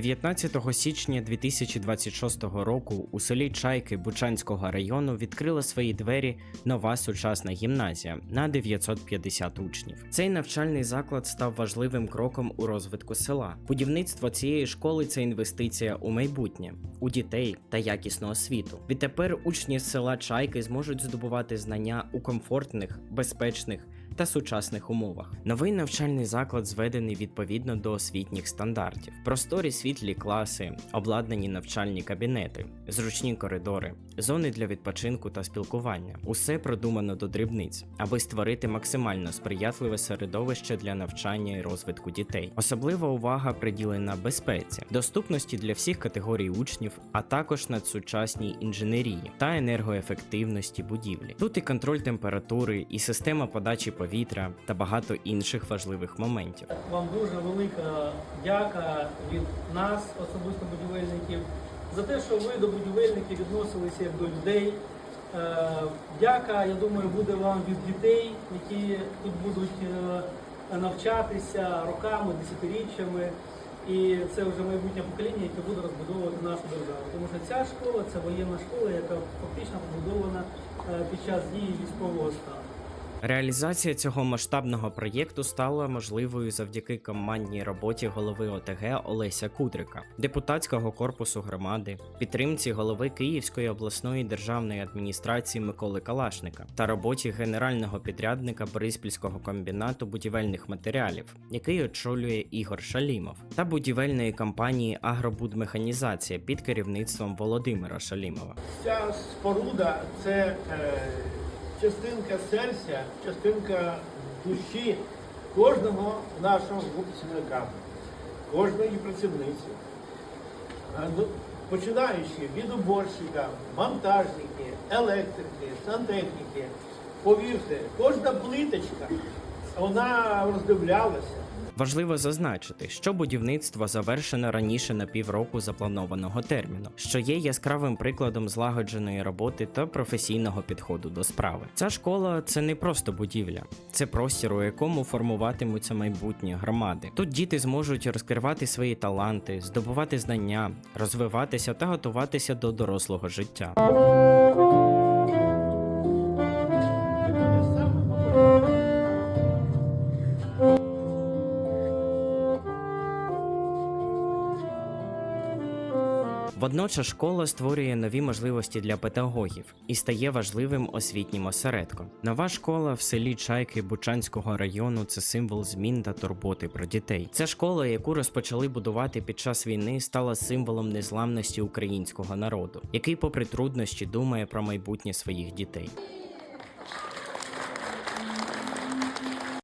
19 січня 2026 року у селі Чайки Бучанського району відкрила свої двері нова сучасна гімназія на 950 учнів. Цей навчальний заклад став важливим кроком у розвитку села. Будівництво цієї школи це інвестиція у майбутнє, у дітей та якісну освіту. Відтепер учні села Чайки зможуть здобувати знання у комфортних, безпечних та сучасних умовах. Новий навчальний заклад зведений відповідно до освітніх стандартів: просторі світлі класи, обладнані навчальні кабінети, зручні коридори, зони для відпочинку та спілкування. Усе продумано до дрібниць, аби створити максимально сприятливе середовище для навчання і розвитку дітей. Особлива увага приділена безпеці, доступності для всіх категорій учнів, а також надсучасній інженерії та енергоефективності будівлі. Тут і контроль температури, і система подачі повітря та багато інших важливих моментів. Вам дуже велика дяка від нас, особисто будівельників, за те, що ви до будівельників відносилися як до людей. Е, Дяка, я думаю, буде вам від дітей, які тут будуть е, навчатися роками, десятиріччями. І це вже майбутнє покоління, яке буде розбудовувати нашу державу. Тому що ця школа це воєнна школа, яка фактично побудована е, під час дії військового стану. Реалізація цього масштабного проєкту стала можливою завдяки командній роботі голови ОТГ Олеся Кудрика, депутатського корпусу громади, підтримці голови Київської обласної державної адміністрації Миколи Калашника та роботі генерального підрядника Бориспільського комбінату будівельних матеріалів, який очолює Ігор Шалімов, та будівельної компанії Агробудмеханізація під керівництвом Володимира Шалімова. Ця споруда це е, частинка серця, частинка душі кожного нашого випускника, кожної працівниці. Е, ну, Починаючи від уборщика, монтажники, електрики, сантехніки, повірте, кожна плиточка, вона роздивлялася. Важливо зазначити, що будівництво завершено раніше на півроку запланованого терміну, що є яскравим прикладом злагодженої роботи та професійного підходу до справи. Ця школа це не просто будівля, це простір, у якому формуватимуться майбутні громади. Тут діти зможуть розкривати свої таланти, здобувати знання, розвиватися та готуватися до дорослого життя. Водночас школа створює нові можливості для педагогів і стає важливим освітнім осередком. Нова школа в селі Чайки Бучанського району це символ змін та турботи про дітей. Ця школа, яку розпочали будувати під час війни, стала символом незламності українського народу, який, попри труднощі, думає про майбутнє своїх дітей.